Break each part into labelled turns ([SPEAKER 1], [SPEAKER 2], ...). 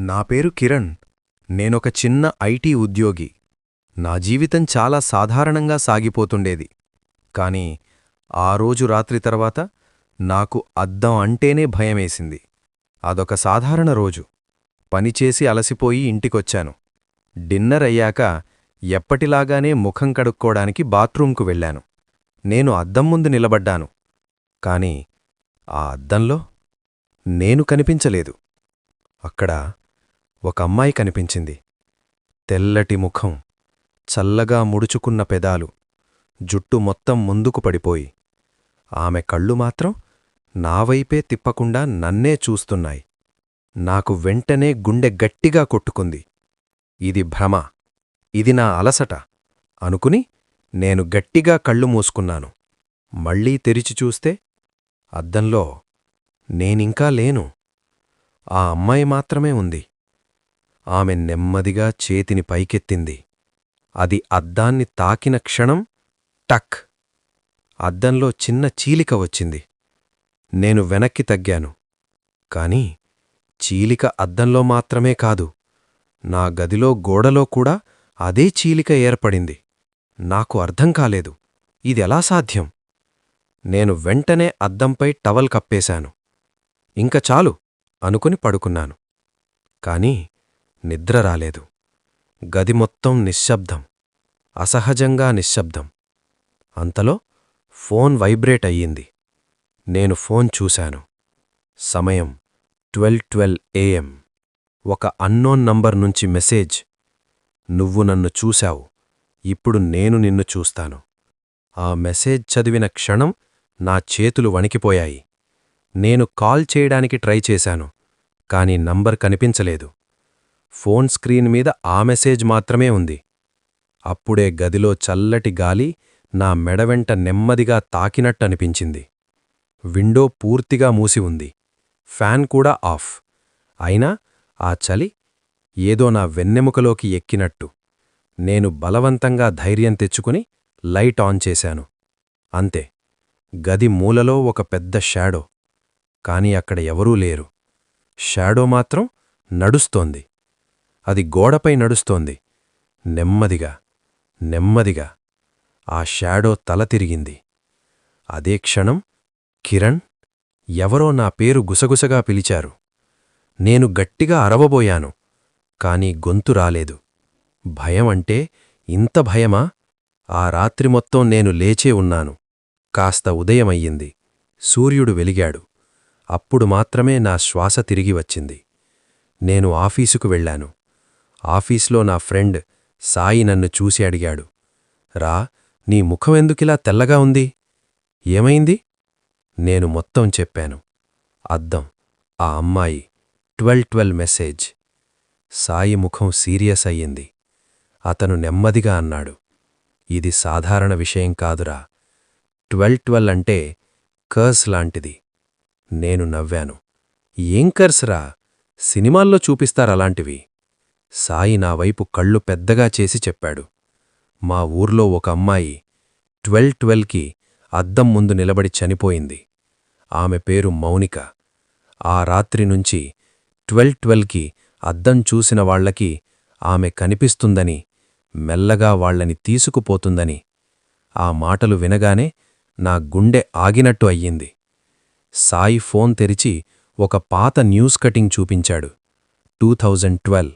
[SPEAKER 1] నా పేరు కిరణ్. నేనొక చిన్న ఐటీ ఉద్యోగి. నా జీవితం చాలా సాధారణంగా సాగిపోతుండేది. కాని ఆ రోజు రాత్రి తర్వాత నాకు అద్దం అంటేనే భయమేసింది. అదొక సాధారణ రోజు. పనిచేసి అలసిపోయి ఇంటికొచ్చాను. డిన్నర్ అయ్యాక ఎప్పటిలాగానే ముఖం కడుక్కోడానికి బాత్రూంకు వెళ్ళాను. నేను అద్దం ముందు నిలబడ్డాను. కాని ఆ అద్దంలో నేను కనిపించలేదు. అక్కడ ఒక అమ్మాయి కనిపించింది. తెల్లటి ముఖం చల్లగా ముడుచుకున్న పెదాలు జుట్టు మొత్తం ముందుకు పడిపోయి. ఆమె కళ్ళు మాత్రం నావైపే తిప్పకుండా నన్నే చూస్తున్నాయి. నాకు వెంటనే గుండె గట్టిగా కొట్టుకుంది. ఇది భ్రమ ఇది నా అలసట అనుకుని నేను గట్టిగా కళ్ళు మూసుకున్నాను. మళ్ళీ తెరిచి చూస్తే అద్దంలో నేనింకా లేను. ఆ అమ్మాయి మాత్రమే ఉంది. ఆమె నెమ్మదిగా చేతిని పైకెత్తింది. అది అద్దాన్ని తాకిన క్షణం టక్! అద్దంలో చిన్న చీలిక వచ్చింది. నేను వెనక్కి తగ్గాను. కాని చీలిక అద్దంలో మాత్రమే కాదు నా గదిలో గోడలో కూడా అదే చీలిక ఏర్పడింది. నాకు అర్థం కాలేదు. ఇదెలా సాధ్యం? నేను వెంటనే అద్దంపై టవల్ కప్పేశాను. ఇంక చాలు అనుకుని పడుకున్నాను. కాని నిద్ర రాలేదు. గది మొత్తం నిశ్శబ్దం. అసహజంగా నిశ్శబ్దం. అంతలో ఫోన్ వైబ్రేట్ అయ్యింది. నేను ఫోన్ చూశాను. సమయం ట్వెల్వ్ ట్వెల్వ్ ఏఎం. ఒక అన్నోన్ నంబర్ నుంచి మెసేజ్. నువ్వు నన్ను చూశావు. ఇప్పుడు నేను నిన్ను చూస్తాను. ఆ మెసేజ్ చదివిన క్షణం నా చేతులు వణికిపోయాయి. నేను కాల్ చేయడానికి ట్రై చేశాను. కాని నంబర్ కనిపించలేదు. ఫోన్ స్క్రీన్ మీద ఆ మెసేజ్ మాత్రమే ఉంది. అప్పుడే గదిలో చల్లటి గాలి నా మెడవెంట నెమ్మదిగా తాకినట్టనిపించింది. విండో పూర్తిగా మూసి ఉంది. ఫ్యాన్ కూడా ఆఫ్. అయినా ఆ చలి ఏదో నా వెన్నెముకలోకి ఎక్కినట్టు. నేను బలవంతంగా ధైర్యం తెచ్చుకుని లైట్ ఆన్ చేశాను. అంతే. గది మూలలో ఒక పెద్ద షాడో. కాని అక్కడ ఎవరూ లేరు. షాడో మాత్రం నడుస్తోంది. అది గోడపై నడుస్తోంది. నెమ్మదిగా నెమ్మదిగా ఆ షాడో తల తిరిగింది. అదే క్షణం కిరణ్ ఎవరో నా పేరు గుసగుసగా పిలిచారు. నేను గట్టిగా అరవబోయాను కానీ గొంతు రాలేదు. భయం అంటే ఇంత భయమా? ఆ రాత్రి మొత్తం నేను లేచే ఉన్నాను. కాస్త ఉదయమయ్యింది. సూర్యుడు వెలిగాడు. అప్పుడు మాత్రమే నా శ్వాస తిరిగి వచ్చింది. నేను ఆఫీసుకు వెళ్ళాను. ఆఫీస్లో నా ఫ్రెండ్ సాయి నన్ను చూసి అడిగాడు. రా నీ ముఖమెందుకిలా తెల్లగా ఉంది? ఏమైంది? నేను మొత్తం చెప్పాను. అద్దం ఆ అమ్మాయి ట్వెల్వ్ ట్వెల్వ్ మెసేజ్. సాయి ముఖం సీరియస్ అయ్యింది. అతను నెమ్మదిగా అన్నాడు. ఇది సాధారణ విషయం కాదురా. ట్వెల్వ్ ట్వెల్వ్ అంటే కర్స్ లాంటిది. నేను నవ్వాను. ఏం కర్స్రా సినిమాల్లో చూపిస్తారలాంటివి సాయి నా వైపు కళ్ళు పెద్దగా చేసి చెప్పాడు. మా ఊర్లో ఒక అమ్మాయి ట్వెల్వ్ ట్వెల్వ్కి అద్దం ముందు నిలబడి చనిపోయింది. ఆమె పేరు మౌనిక. ఆ రాత్రి నుంచి ట్వెల్వ్ ట్వెల్వ్కి అద్దం చూసిన వాళ్ళకి ఆమె కనిపిస్తుందని మెల్లగా వాళ్ళని తీసుకుపోతుందని ఆ మాటలు వినగానే నా గుండె ఆగినట్టు అయ్యింది. సాయి ఫోన్ తెరిచి ఒక పాత న్యూస్ కటింగ్ చూపించాడు. Two thousand twelve.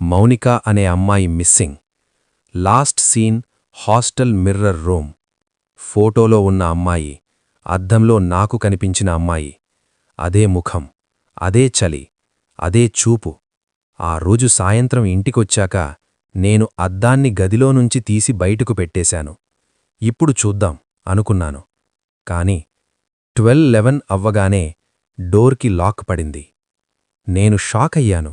[SPEAKER 1] మౌనిక అనే అమ్మాయి missing. Last seen hostel mirror room. ఫోటోలో ఉన్న అమ్మాయి అద్దంలో నాకు కనిపించిన అమ్మాయి. అదే ముఖం అదే చలి అదే చూపు. ఆ రోజు సాయంత్రం ఇంటికొచ్చాక నేను అద్దాన్ని గదిలోనుంచి తీసి బయటకు పెట్టేశాను. ఇప్పుడు చూద్దాం అనుకున్నాను. కాని ట్వెల్వ్ లెవెన్ అవ్వగానే డోర్కి లాక్ పడింది. నేను షాక్ అయ్యాను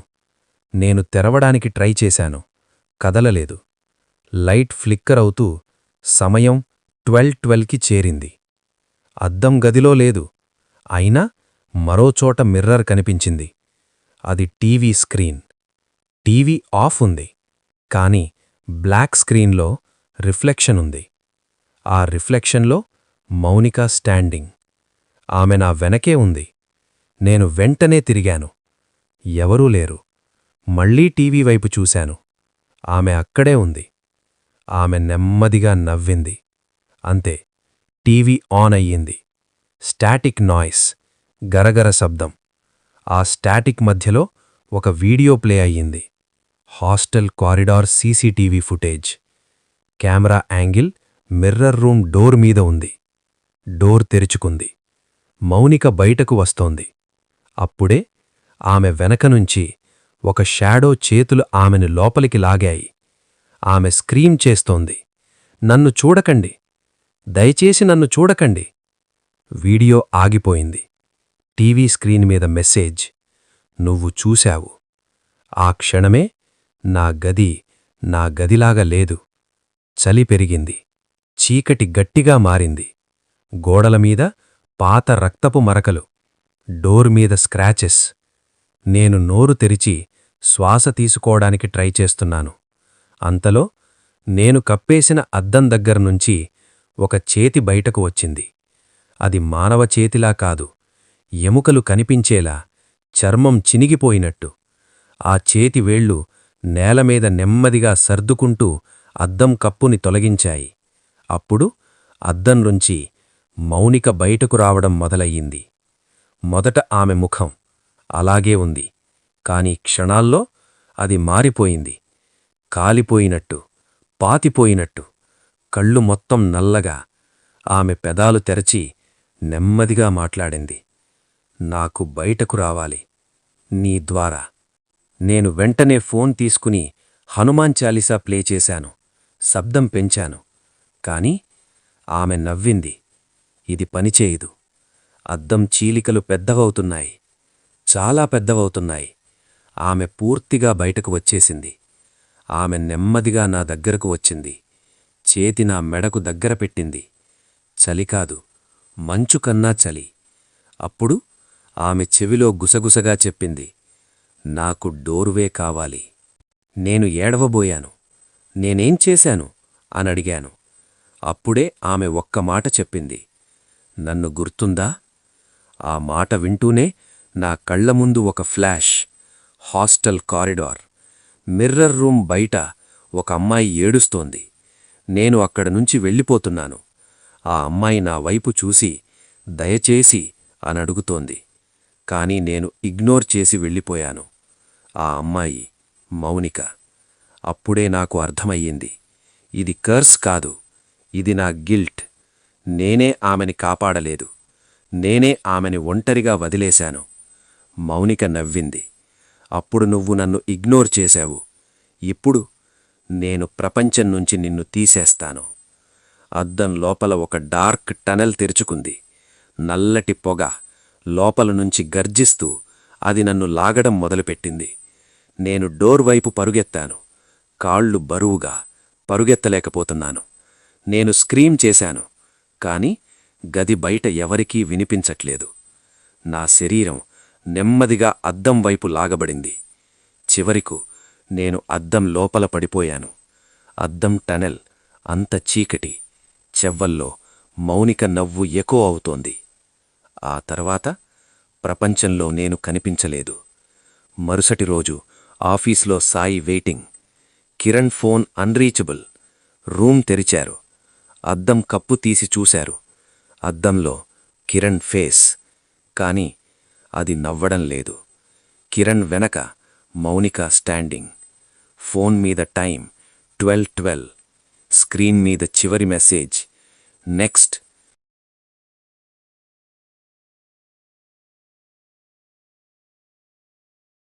[SPEAKER 1] నేను తెరవడానికి ట్రై చేశాను. కదలలేదు. లైట్ ఫ్లిక్కర్ అవుతూ సమయం ట్వెల్వ్ ట్వెల్వ్కి చేరింది. అద్దం గదిలో లేదు. అయినా మరోచోట మిర్రర్ కనిపించింది. అది టీవీ స్క్రీన్. టీవీ ఆఫ్ ఉంది. కాని బ్లాక్ స్క్రీన్లో రిఫ్లెక్షన్ ఉంది. ఆ రిఫ్లెక్షన్లో మౌనిక స్టాండింగ్. ఆమె నా వెనకే ఉంది. నేను వెంటనే తిరిగాను. ఎవరూ లేరు.
[SPEAKER 2] మళ్ళీ టీవీ వైపు చూశాను. ఆమె అక్కడే ఉంది. ఆమె నెమ్మదిగా నవ్వింది. అంతే టీవీ ఆన్ అయ్యింది. స్టాటిక్ నాయిస్ గరగర శబ్దం. ఆ స్టాటిక్ మధ్యలో ఒక వీడియో ప్లే అయ్యింది. Hostel corridor CCTV footage. Camera angle mirror room door మీద ఉంది. డోర్ తెరుచుకుంది. మౌనిక బయటకు వస్తోంది. అప్పుడే ఆమె వెనక నుంచి ఒక షాడో చేతులు ఆమెను లోపలికి లాగాయి. ఆమె స్క్రీం చేస్తోంది. నన్ను చూడకండి. దయచేసి నన్ను చూడకండి. వీడియో ఆగిపోయింది. టీవీ స్క్రీన్ మీద మెసేజ్. నువ్వు చూశావు. ఆ క్షణమే నా గది నా గదిలాగా లేదు. చలి పెరిగింది. చీకటి గట్టిగా మారింది. గోడల మీద పాత రక్తపు మరకలు. డోర్ మీద స్క్రాచెస్. నేను నోరు తెరిచి శ్వాస తీసుకోవడానికి ట్రై చేస్తున్నాను. అంతలో నేను కప్పేసిన అద్దం దగ్గరనుంచి ఒక చేతి బయటకు వచ్చింది. అది మానవ చేతిలా కాదు ఎముకలు కనిపించేలా చర్మం చినిగిపోయినట్టు. ఆ చేతి వేళ్ళు నేలమీద నెమ్మదిగా సర్దుకుంటూ అద్దం కప్పుని తొలగించాయి. అప్పుడు అద్దం నుంచి మౌనిక బయటకు రావడం మొదలయ్యింది. మొదట ఆమె ముఖం అలాగే ఉంది. కాని క్షణాల్లో అది మారిపోయింది. కాలిపోయినట్టు పాతిపోయినట్టు కళ్ళు మొత్తం నల్లగా ఆమె పెదాలు తెరచి నెమ్మదిగా మాట్లాడింది. నాకు బయటకు రావాలి. నీ ద్వారా. నేను వెంటనే ఫోన్ తీసుకుని హనుమాన్ చాలీసా ప్లే చేశాను. శబ్దం పెంచాను. కాని ఆమె నవ్వింది. ఇది పనిచేయదు. అద్దం చీలికలు పెద్దవవుతున్నాయి. చాలా పెద్దవవుతున్నాయి. ఆమె పూర్తిగా బయటకు వచ్చేసింది. ఆమె నెమ్మదిగా నా దగ్గరకు వచ్చింది. చేతి నా మెడకు దగ్గర పెట్టింది. చలికాదు మంచు కన్నా చలి. అప్పుడు ఆమె చెవిలో గుసగుసగా చెప్పింది నాకు డోర్వే కావాలి. నేను ఏడవబోయాను. నేనేం చేశాను? అనడిగాను అప్పుడే ఆమె ఒక్క మాట చెప్పింది నన్ను గుర్తుందా? ఆ మాట వింటూనే నా కళ్ళ ముందు ఒక flash hostel corridor. Mirror room బయట ఒక అమ్మాయి ఏడుస్తోంది. నేను అక్కడ నుంచి వెళ్ళిపోతున్నాను. ఆ అమ్మాయి నా వైపు చూసి దయచేసి అనడుగుతోంది కాని నేను ఇగ్నోర్ చేసి వెళ్ళిపోయాను. ఆ అమ్మాయి మౌనిక. అప్పుడే నాకు అర్థమయ్యింది. ఇది కర్స్ కాదు. ఇది నా గిల్ట్. నేనే ఆమెని కాపాడలేదు. నేనే ఆమెని ఒంటరిగా వదిలేశాను. మౌనిక నవ్వింది. అప్పుడు నువ్వు నన్ను ఇగ్నోర్ చేశావు. ఇప్పుడు నేను ప్రపంచం నుంచి నిన్ను తీసేస్తాను. అద్దం లోపల ఒక డార్క్ టనెల్ తెరుచుకుంది. నల్లటి పొగ లోపల నుంచి గర్జిస్తూ అది నన్ను లాగడం మొదలుపెట్టింది. నేను డోర్ వైపు పరుగెత్తాను. కాళ్ళు బరువుగా పరుగెత్తలేకపోతున్నాను. నేను స్క్రీం చేశాను కాని గది బయట ఎవరికీ వినిపించట్లేదు. నా శరీరం నెమ్మదిగా అద్దం వైపు లాగబడింది. చివరికు నేను అద్దం లోపల పడిపోయాను. అద్దం టనెల్ అంత చీకటి చెవ్వల్లో మౌనిక నవ్వు ఎకో అవుతోంది. ఆ తర్వాత ప్రపంచంలో నేను కనిపించలేదు. మరుసటి రోజు ఆఫీస్లో Sai waiting. Kiran phone unreachable. Room తెరిచారు. అద్దం కప్పు తీసి చూశారు. అద్దంలో కిరణ్ ఫేస్. కానీ అది నవ్వడం లేదు. కిరణ్ వెనక మౌనిక స్టాండింగ్. ఫోన్ మీద టైం ట్వెల్వ్ ట్వెల్వ్. స్క్రీన్ మీద చివరి మెసేజ్. నెక్స్ట్